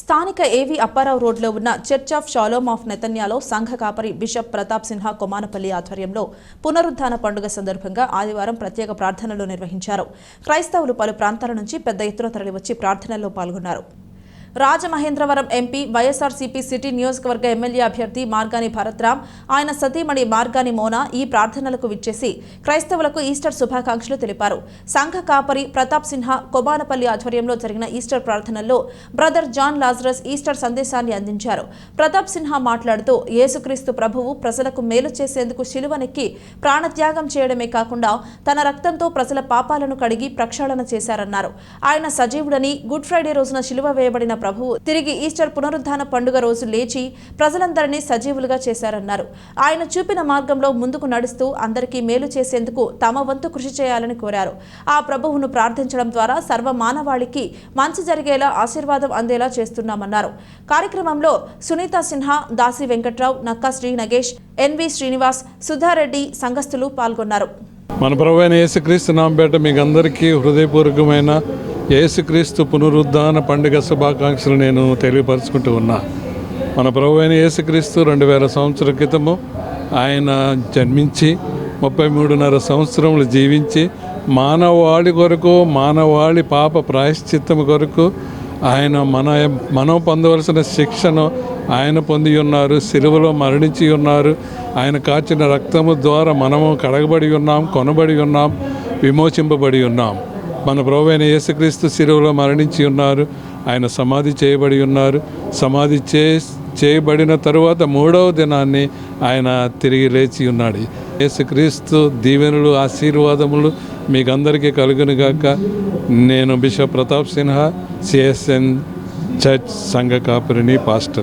స్థానిక ఏవి అప్పారావు రోడ్లో ఉన్న చర్చ్ ఆఫ్ షాలోమ్ ఆఫ్ నెతన్యాలో సంఘ కాపరి బిషప్ ప్రతాప్ సిన్హా కొమానపల్లి ఆధ్వర్యంలో పునరుద్ధాన పండుగ సందర్భంగా ఆదివారం ప్రత్యేక ప్రార్థనలు నిర్వహించారు. క్రైస్తవులు పలు ప్రాంతాల నుంచి పెద్ద ఎత్తున తరలివచ్చి ప్రార్థనల్లో పాల్గొన్నారు. రాజమహేంద్రవరం ఎంపీ వైఎస్ఆర్సీపీ సిటీ నియోజకవర్గ ఎమ్మెల్యే అభ్యర్థి మార్గాని భరత్రామ్ ఆయన సతీమణి మార్గాని మోనా ఈ ప్రార్థనలకు విచ్చేసి క్రైస్తవులకు ఈస్టర్ శుభాకాంక్షలు తెలిపారు. సంఘ కాపరి ప్రతాప్ సిన్హా కొబానపల్లి ఆధ్వర్యంలో జరిగిన ఈస్టర్ ప్రార్థనల్లో బ్రదర్ జాన్ లాజరస్ ఈస్టర్ సందేశాన్ని అందించారు. ప్రతాప్ సిన్హా మాట్లాడుతూ యేసుక్రీస్తు ప్రభువు ప్రజలకు మేలు చేసేందుకు శిలువనెక్కి ప్రాణత్యాగం చేయడమే కాకుండా తన రక్తంతో ప్రజల పాపాలను కడిగి ప్రక్షాళన చేశారన్నారు. ఆయన సజీవుడని గుడ్ ఫ్రైడే రోజున శిలువ వేయబడిన ప్రభువు తిరిగి ఈస్టర్ పునరుద్ధాన పండుగ రోజు లేచి ప్రజలందరినీ సజీవులుగా చేశారన్నారు. ఆయన చూపిన మార్గంలో ముందుకు నడుస్తూ అందరికీ మేలు చేసేందుకు తమ వంతు కృషి చేయాలని కోరారు. ఆ ప్రభువును ప్రార్థించడం ద్వారా సర్వ మానవాళికి మంచి జరిగేలా ఆశీర్వాదం అందేలా చేస్తున్నామన్నారు. కార్యక్రమంలో సునీత సిన్హా దాసి వెంకట్రావు నక్కా శ్రీ నగేష్ ఎన్వి శ్రీనివాస్ సుధారెడ్డి సంఘస్థులు పాల్గొన్నారు. మన ప్రభు అయిన యేసుక్రీస్తు నాంపేట మీకు అందరికీ హృదయపూర్వకమైన యేసుక్రీస్తు పునరుద్ధాన పండుగ శుభాకాంక్షలు నేను తెలియపరుచుకుంటూ ఉన్నా. మన ప్రభు అయిన యేసుక్రీస్తు రెండు వేల సంవత్సరాల క్రితము ఆయన జన్మించి ముప్పై మూడున్నర సంవత్సరములు జీవించి మానవాళి కొరకు మానవాళి పాప ప్రాయశ్చిత్తము కొరకు ఆయన మన మనం పొందవలసిన శిక్షను ఆయన పొంది ఉన్నారు సిలువలో మరణించి ఉన్నారు. ఆయన కాచిన రక్తము ద్వారా మనము కడగబడి ఉన్నాం కొనబడి ఉన్నాం విమోచింపబడి ఉన్నాం. మన ప్రభు అయిన యేసుక్రీస్తు శిరువులో మరణించి ఉన్నారు. ఆయన సమాధి చేయబడి ఉన్నారు. సమాధి చే చేయబడిన తరువాత మూడవ దినాన్ని ఆయన తిరిగి లేచి ఉన్నాడు. యేసుక్రీస్తు దీవెనలు ఆశీర్వాదములు మీకు అందరికీ కలుగును గాక. నేను bishop Pratap Sinha CSN church సంఘ కాపురిని పాస్టర్.